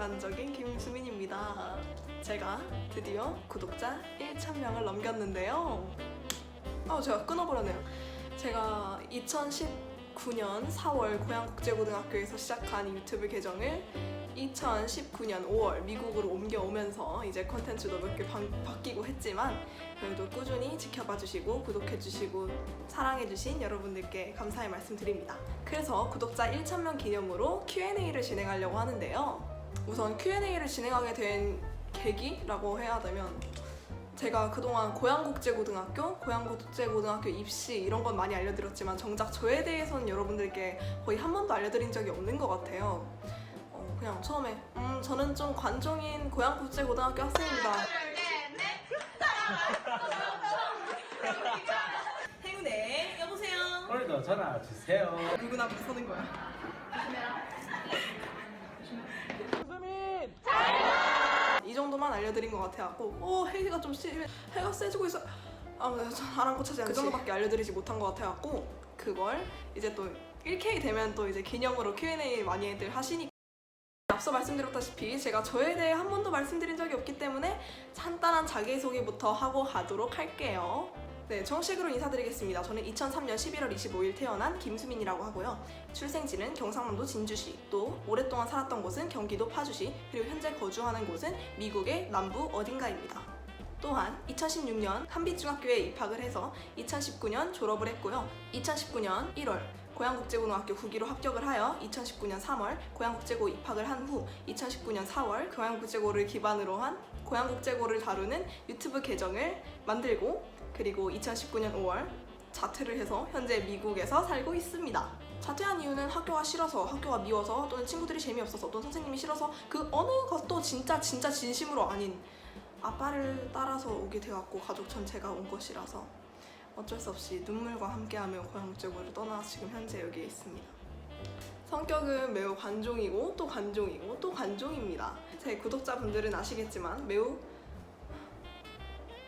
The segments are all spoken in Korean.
일반적인 김수민입니다. 제가 드디어 구독자 1,000명을 넘겼는데요. 아, 제가 끊어버렸네요. 제가 2019년 4월 고양국제고등학교에서 시작한 이 유튜브 계정을 2019년 5월 미국으로 옮겨오면서 이제 컨텐츠도 몇 개 바뀌고 했지만 그래도 꾸준히 지켜봐 주시고 구독해 주시고 사랑해 주신 여러분들께 감사의 말씀 드립니다. 그래서 구독자 1,000명 기념으로 Q&A를 진행하려고 하는데요. 우선 Q&A를 진행하게 된 계기라고 해야 되면 제가 그동안 고양국제고등학교, 고양국제고등학교 입시 이런 건 많이 알려드렸지만 정작 저에 대해서는 여러분들께 거의 한 번도 알려드린 적이 없는 것 같아요. 어, 그냥 처음에 음 저는 좀 관종인 고양국제고등학교 학생입니다. 행운네 여보세요. 오늘도 전화 주세요. 누구나 앞에 서는 거야. 수민! 이 정도만 알려드린 것 같아갖고 오 해가 좀 시, 해가 세지고 있어. 아저 아랑곳하지 않지 그 정도밖에 알려드리지 못한 것 같아갖고 그걸 이제 또 1K 되면 또 이제 기념으로 Q&A 많이들 하시니까. 앞서 말씀드렸다시피 제가 저에 대해 한 번도 말씀드린 적이 없기 때문에 간단한 자기소개부터 하고 가도록 할게요 네, 정식으로 인사드리겠습니다. 저는 2003년 11월 25일 태어난 김수민이라고 하고요. 출생지는 경상남도 진주시, 또 오랫동안 살았던 곳은 경기도 파주시, 그리고 현재 거주하는 곳은 미국의 남부 어딘가입니다. 또한 2016년 한빛중학교에 입학을 해서 2019년 졸업을 했고요. 2019년 1월 고양국제고등학교 국기로 합격을 하여 2019년 3월 고양국제고 입학을 한 후 2019년 4월 고양국제고를 기반으로 한 고양국제고를 다루는 유튜브 계정을 만들고 그리고 2019년 5월 자퇴를 해서 현재 미국에서 살고 있습니다. 자퇴한 이유는 학교가 싫어서, 학교가 미워서, 또는 친구들이 재미없어서, 또는 선생님이 싫어서 그 어느 것도 진짜 진짜 진심으로 아닌 아빠를 따라서 오게 되었고 가족 전체가 온 것이라서 어쩔 수 없이 눈물과 함께하며 고향국제고를 떠나 지금 현재 여기에 있습니다. 성격은 매우 관종이고 또 관종이고 또 관종입니다. 제 구독자분들은 아시겠지만 매우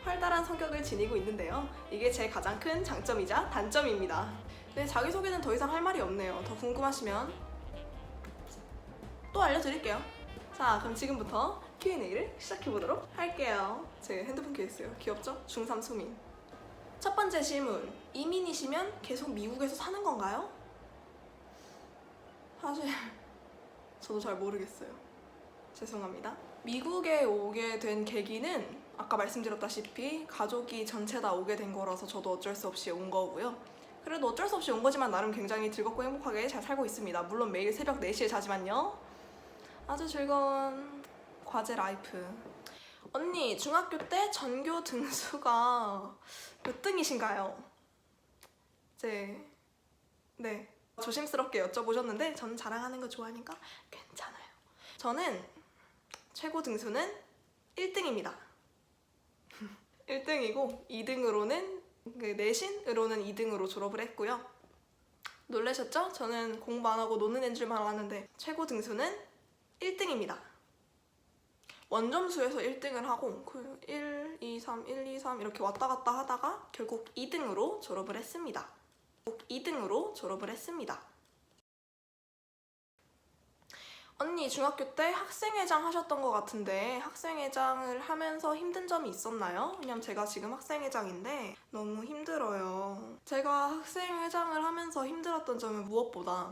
활달한 성격을 지니고 있는데요. 이게 제 가장 큰 장점이자 단점입니다. 네, 자기소개는 더 이상 할 말이 없네요. 더 궁금하시면 또 알려드릴게요. 자, 그럼 지금부터 Q&A를 시작해보도록 할게요. 제 핸드폰 케이스요. 귀엽죠? 중3 수민. 첫 번째 질문. 이민이시면 계속 미국에서 사는 건가요? 사실 저도 잘 모르겠어요. 죄송합니다. 미국에 오게 된 계기는 아까 말씀드렸다시피 가족이 전체 다 오게 된 거라서 저도 어쩔 수 없이 온 거고요. 그래도 어쩔 수 없이 온 거지만 나름 굉장히 즐겁고 행복하게 잘 살고 있습니다. 물론 매일 새벽 4시에 자지만요. 아주 즐거운 과제 라이프. 언니, 중학교 때 전교 등수가 몇 등이신가요? 이제, 네. 조심스럽게 여쭤보셨는데 저는 자랑하는 거 좋아하니까 괜찮아요. 저는 최고 등수는 1등입니다. 1등이고 2등으로는 그 내신으로는 2등으로 졸업을 했고요. 놀라셨죠? 저는 공부 안 하고 노는 애인 줄만 알았는데 최고 등수는 1등입니다. 원점수에서 1등을 하고 그 1, 2, 3, 1, 2, 3 이렇게 왔다 갔다 하다가 결국 2등으로 졸업을 했습니다. 결국 2등으로 졸업을 했습니다. 언니 중학교 때 학생회장 하셨던 것 같은데 학생회장을 하면서 힘든 점이 있었나요? 왜냐면 제가 지금 학생회장인데 너무 힘들어요. 제가 학생회장을 하면서 힘들었던 점은 무엇보다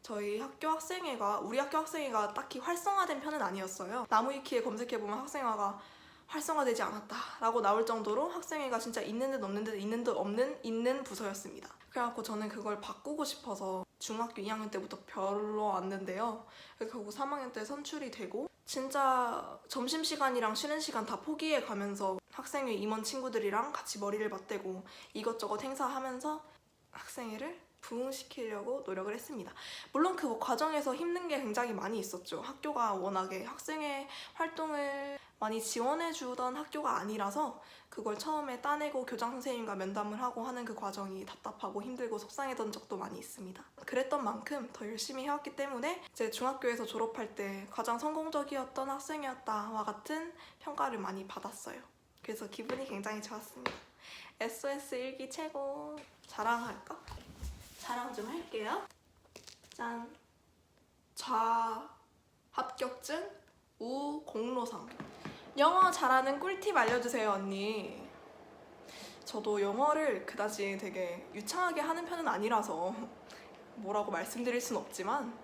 저희 학교 학생회가 우리 학교 학생회가 딱히 활성화된 편은 아니었어요. 나무위키에 검색해보면 학생회가 활성화되지 않았다라고 나올 정도로 학생회가 진짜 있는 듯 없는 듯 있는 듯 없는 있는 부서였습니다. 그래갖고 저는 그걸 바꾸고 싶어서 중학교 2학년 때부터 별로 왔는데요. 결국 3학년 때 선출이 되고 진짜 점심시간이랑 쉬는 시간 다 포기해 가면서 학생회 임원 친구들이랑 같이 머리를 맞대고 이것저것 행사하면서 학생회를 부흥시키려고 노력을 했습니다. 물론 그 과정에서 힘든 게 굉장히 많이 있었죠. 학교가 워낙에 학생회 활동을 많이 지원해 주던 학교가 아니라서 그걸 처음에 따내고 교장 선생님과 면담을 하고 하는 그 과정이 답답하고 힘들고 속상했던 적도 많이 있습니다. 그랬던 만큼 더 열심히 해왔기 때문에 제 중학교에서 졸업할 때 가장 성공적이었던 학생이었다와 같은 평가를 많이 받았어요. 그래서 기분이 굉장히 좋았습니다. SOS 일기 최고 자랑할까? 자랑 좀 할게요. 짠. 좌 합격증 우 공로상. 영어 잘하는 꿀팁 알려주세요 언니. 저도 영어를 그다지 되게 유창하게 하는 편은 아니라서 뭐라고 말씀드릴 순 없지만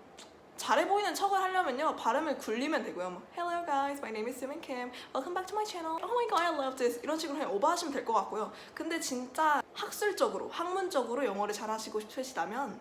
잘해 보이는 척을 하려면요 발음을 굴리면 되고요. 막, Hello guys, my name is Sumin Kim. Welcome back to my channel. Oh my god, I love this. 이런 식으로 그냥 오버하시면 될 것 같고요. 근데 진짜 학술적으로, 학문적으로 영어를 잘하시고 싶으시다면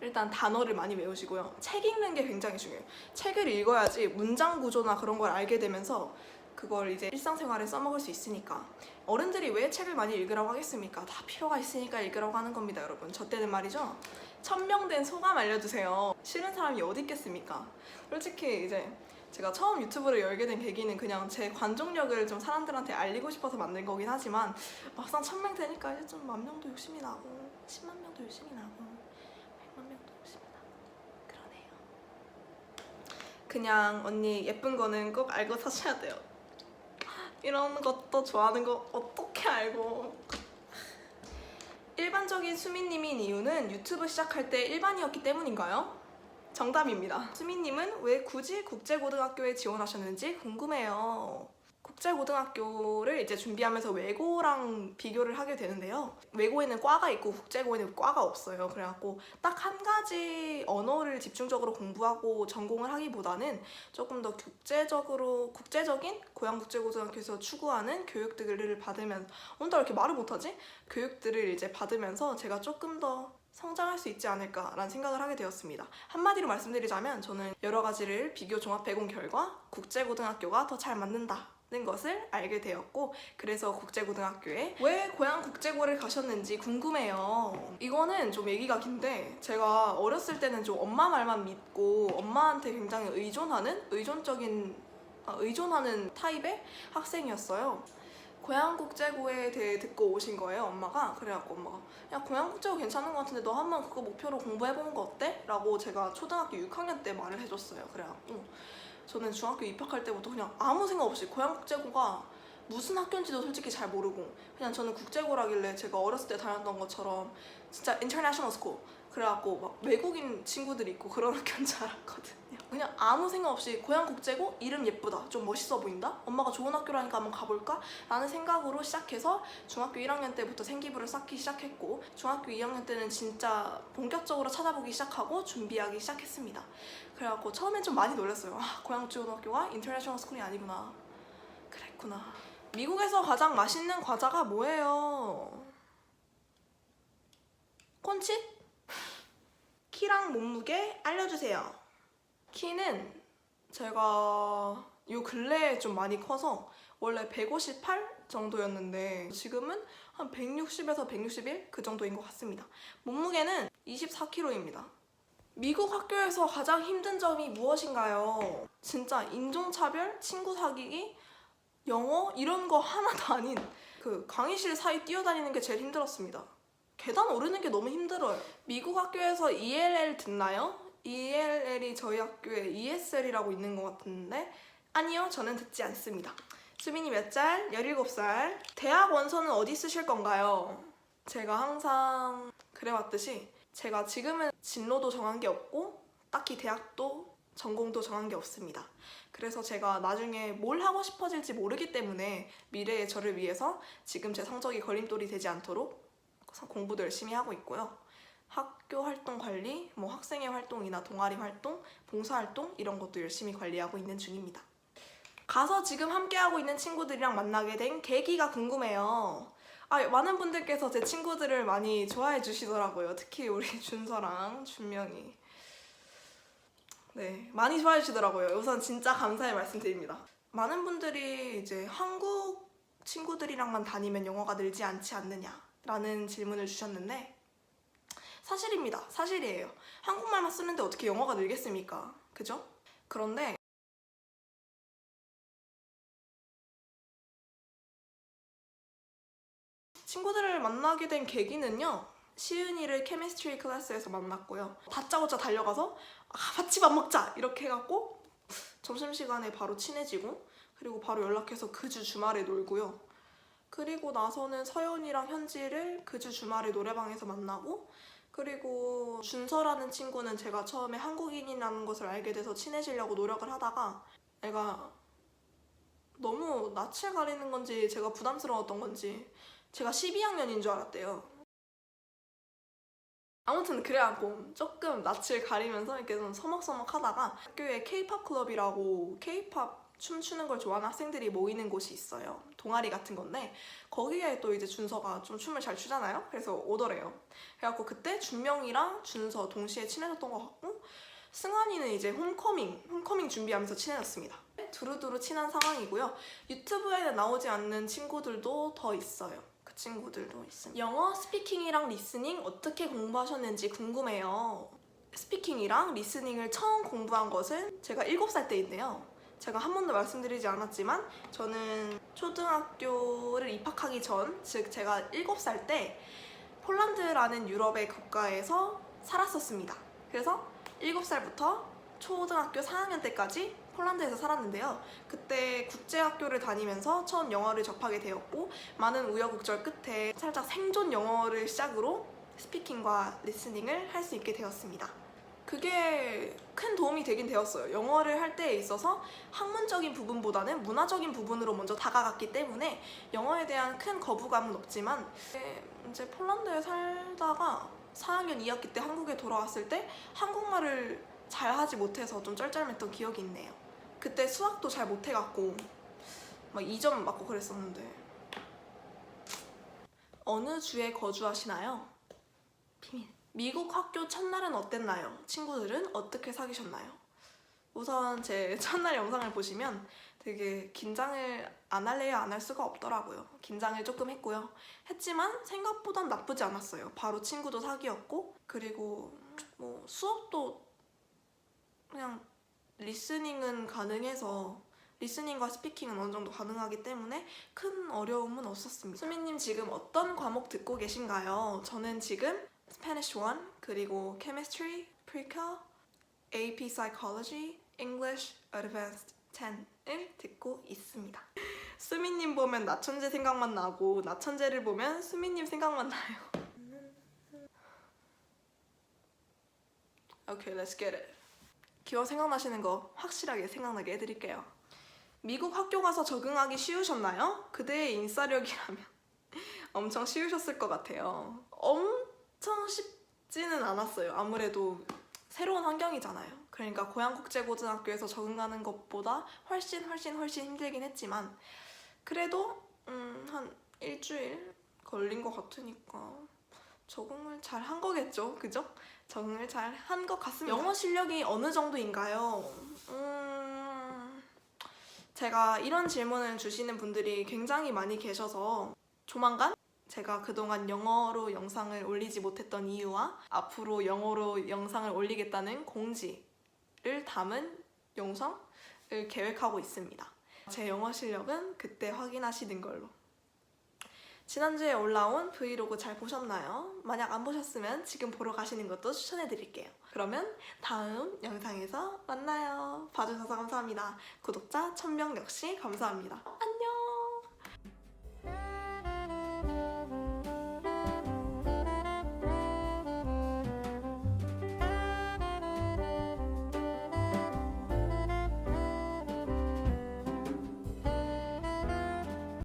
일단 단어를 많이 외우시고요. 책 읽는 게 굉장히 중요해요. 책을 읽어야지 문장 구조나 그런 걸 알게 되면서 그걸 이제 일상생활에 써먹을 수 있으니까. 어른들이 왜 책을 많이 읽으라고 하겠습니까? 다 필요가 있으니까 읽으라고 하는 겁니다 여러분. 저 때는 말이죠. 천명된 소감 알려주세요. 싫은 사람이 어디 있겠습니까? 솔직히 이제 제가 처음 유튜브를 열게 된 계기는 그냥 제 관종력을 좀 사람들한테 알리고 싶어서 만든 거긴 하지만 막상 천명 되니까 이제 좀 만 명도 욕심이 나고 10만 명도 욕심이 나고 100만 명도 욕심이 나고. 그러네요. 그냥 언니 예쁜 거는 꼭 알고 사셔야 돼요. 이런 것도 좋아하는 거 어떻게 알고? 일반적인 수민님인 이유는 유튜브 시작할 때 일반이었기 때문인가요? 정답입니다. 수민님은 왜 굳이 국제고등학교에 지원하셨는지 궁금해요. 국제고등학교를 이제 준비하면서 외고랑 비교를 하게 되는데요. 외고에는 과가 있고 국제고에는 과가 없어요. 그래갖고 딱 한 가지 언어를 집중적으로 공부하고 전공을 하기보다는 조금 더 국제적으로 국제적인 고양 국제고등학교에서 추구하는 교육들을 받으면 오늘따라 이렇게 말을 못하지? 교육들을 이제 받으면서 제가 조금 더 성장할 수 있지 않을까라는 생각을 하게 되었습니다. 한마디로 말씀드리자면 저는 여러 가지를 비교 종합해 본 결과 국제고등학교가 더 잘 맞는다. 는 것을 알게 되었고 그래서 국제고등학교에 왜 고양 국제고를 가셨는지 궁금해요. 이거는 좀 얘기가 긴데 제가 어렸을 때는 좀 엄마 말만 믿고 엄마한테 굉장히 의존하는 의존적인 아, 의존하는 타입의 학생이었어요. 고양국제고에 대해 듣고 오신 거예요 엄마가 그래갖고 엄마가 야 고양국제고 괜찮은 것 같은데 너 한번 그거 목표로 공부해보는 거 어때? 라고 제가 초등학교 6학년 때 말을 해줬어요 그래갖고 저는 중학교 입학할 때부터 그냥 아무 생각 없이 고양국제고가 무슨 학교인지도 솔직히 잘 모르고 그냥 저는 국제고라길래 제가 어렸을 때 다녔던 것처럼 진짜 인터내셔널 스쿨 그래갖고 막 외국인 친구들이 있고 그런 학교인 줄 알았거든요. 그냥 아무 생각 없이 고양국제고 이름 예쁘다 좀 멋있어 보인다? 엄마가 좋은 학교라니까 한번 가볼까? 라는 생각으로 시작해서 중학교 1학년 때부터 생기부를 쌓기 시작했고 중학교 2학년 때는 진짜 본격적으로 찾아보기 시작하고 준비하기 시작했습니다. 그래갖고 처음엔 좀 많이 놀랐어요. 아 고양국제고등학교가 인터내셔널 스쿨이 아니구나. 그랬구나. 미국에서 가장 맛있는 과자가 뭐예요? 콘치? 키랑 몸무게 알려주세요. 키는 제가 요 근래에 좀 많이 커서 원래 158 정도였는데 지금은 한 160에서 161 그 정도인 것 같습니다. 몸무게는 24kg입니다. 미국 학교에서 가장 힘든 점이 무엇인가요? 진짜 인종차별, 친구 사귀기, 영어 이런 거 하나도 아닌 그 강의실 사이 뛰어다니는 게 제일 힘들었습니다. 계단 오르는 게 너무 힘들어요. 미국 학교에서 ELL 듣나요? ELL이 저희 학교에 ESL이라고 있는 것 같은데 아니요, 저는 듣지 않습니다. 수민이 몇 살? 17살. 대학 원서는 어디 쓰실 건가요? 제가 항상 그래왔듯이 제가 지금은 진로도 정한 게 없고 딱히 대학도 전공도 정한 게 없습니다. 그래서 제가 나중에 뭘 하고 싶어질지 모르기 때문에 미래의 저를 위해서 지금 제 성적이 걸림돌이 되지 않도록 공부도 열심히 하고 있고요. 학교 활동 관리, 뭐 학생회 활동이나 동아리 활동, 봉사 활동 이런 것도 열심히 관리하고 있는 중입니다. 가서 지금 함께하고 있는 친구들이랑 만나게 된 계기가 궁금해요. 아, 많은 분들께서 제 친구들을 많이 좋아해 주시더라고요. 특히 우리 준서랑 준명이. 네, 많이 좋아해 주시더라고요. 우선 진짜 감사의 말씀드립니다. 많은 분들이 이제 한국 친구들이랑만 다니면 영어가 늘지 않지 않느냐 라는 질문을 주셨는데 사실입니다. 사실이에요. 한국말만 쓰는데 어떻게 영어가 늘겠습니까? 그죠? 그런데 친구들을 만나게 된 계기는요. 시은이를 케미스트리 클래스에서 만났고요. 다짜고짜 달려가서 아, 같이 밥 먹자 이렇게 해갖고 점심시간에 바로 친해지고 그리고 바로 연락해서 그 주 주말에 놀고요. 그리고 나서는 서연이랑 현지를 그 주 주말에 노래방에서 만나고 그리고 준서라는 친구는 제가 처음에 한국인이라는 것을 알게 돼서 친해지려고 노력을 하다가 애가 너무 낯을 가리는 건지 제가 부담스러웠던 건지 제가 12학년인 줄 알았대요. 아무튼 그래갖고 조금 낯을 가리면서 이렇게 좀 서먹서먹 하다가 학교에 케이팝 클럽이라고 케이팝 춤추는 걸 좋아하는 학생들이 모이는 곳이 있어요. 동아리 같은 건데 거기에 또 이제 준서가 좀 춤을 잘 추잖아요. 그래서 오더래요. 그래갖고 그때 준명이랑 준서 동시에 친해졌던 것 같고 승환이는 이제 홈커밍, 홈커밍 준비하면서 친해졌습니다. 두루두루 친한 상황이고요. 유튜브에는 나오지 않는 친구들도 더 있어요. 그 친구들도 있습니다. 영어 스피킹이랑 리스닝 어떻게 공부하셨는지 궁금해요. 스피킹이랑 리스닝을 처음 공부한 것은 제가 7살 때인데요. 제가 한 번도 말씀드리지 않았지만 저는 초등학교를 입학하기 전, 즉 제가 7살 때 폴란드라는 유럽의 국가에서 살았었습니다. 그래서 7살부터 초등학교 4학년 때까지 폴란드에서 살았는데요. 그때 국제학교를 다니면서 처음 영어를 접하게 되었고 많은 우여곡절 끝에 살짝 생존 영어를 시작으로 스피킹과 리스닝을 할 수 있게 되었습니다. 그게 큰 도움이 되긴 되었어요. 영어를 할 때에 있어서 학문적인 부분보다는 문화적인 부분으로 먼저 다가갔기 때문에 영어에 대한 큰 거부감은 없지만 이제 폴란드에 살다가 4학년 2학기 때 한국에 돌아왔을 때 한국말을 잘 하지 못해서 좀 쩔쩔맸던 기억이 있네요. 그때 수학도 잘 못해갖고 막 2점 맞고 그랬었는데 어느 주에 거주하시나요? 비밀. 미국 학교 첫날은 어땠나요? 친구들은 어떻게 사귀셨나요? 우선 제 첫날 영상을 보시면 되게 긴장을 안 할래야 안 할 수가 없더라고요. 긴장을 조금 했고요. 했지만 생각보단 나쁘지 않았어요. 바로 친구도 사귀었고 그리고 뭐 수업도 그냥 리스닝은 가능해서 리스닝과 스피킹은 어느 정도 가능하기 때문에 큰 어려움은 없었습니다. 수민님 지금 어떤 과목 듣고 계신가요? 저는 지금 Spanish 1 그리고 Chemistry, Pre-Cal, AP Psychology, English Advanced 10을 듣고 있습니다. 수민님 보면 나천재 생각만 나고 나천재를 보면 수민님 생각만 나요. Okay, let's get it. 기억 생각나시는 거 확실하게 생각나게 해드릴게요. 미국 학교 가서 적응하기 쉬우셨나요? 그대의 인싸력이라면 엄청 쉬우셨을 것 같아요. 엄 청 쉽지는 않았어요. 아무래도 새로운 환경이잖아요. 그러니까 고양국제고등학교에서 적응하는 것보다 훨씬 훨씬 훨씬 힘들긴 했지만 그래도 음, 한 일주일 걸린 것 같으니까 적응을 잘 한 거겠죠, 그죠? 적응을 잘 한 것 같습니다. 영어 실력이 어느 정도인가요? 음, 제가 이런 질문을 주시는 분들이 굉장히 많이 계셔서 조만간 제가 그동안 영어로 영상을 올리지 못했던 이유와 앞으로 영어로 영상을 올리겠다는 공지를 담은 영상을 계획하고 있습니다. 제 영어 실력은 그때 확인하시는 걸로. 지난주에 올라온 브이로그 잘 보셨나요? 만약 안 보셨으면 지금 보러 가시는 것도 추천해 드릴게요. 그러면 다음 영상에서 만나요. 봐주셔서 감사합니다. 구독자 1000명 역시 감사합니다.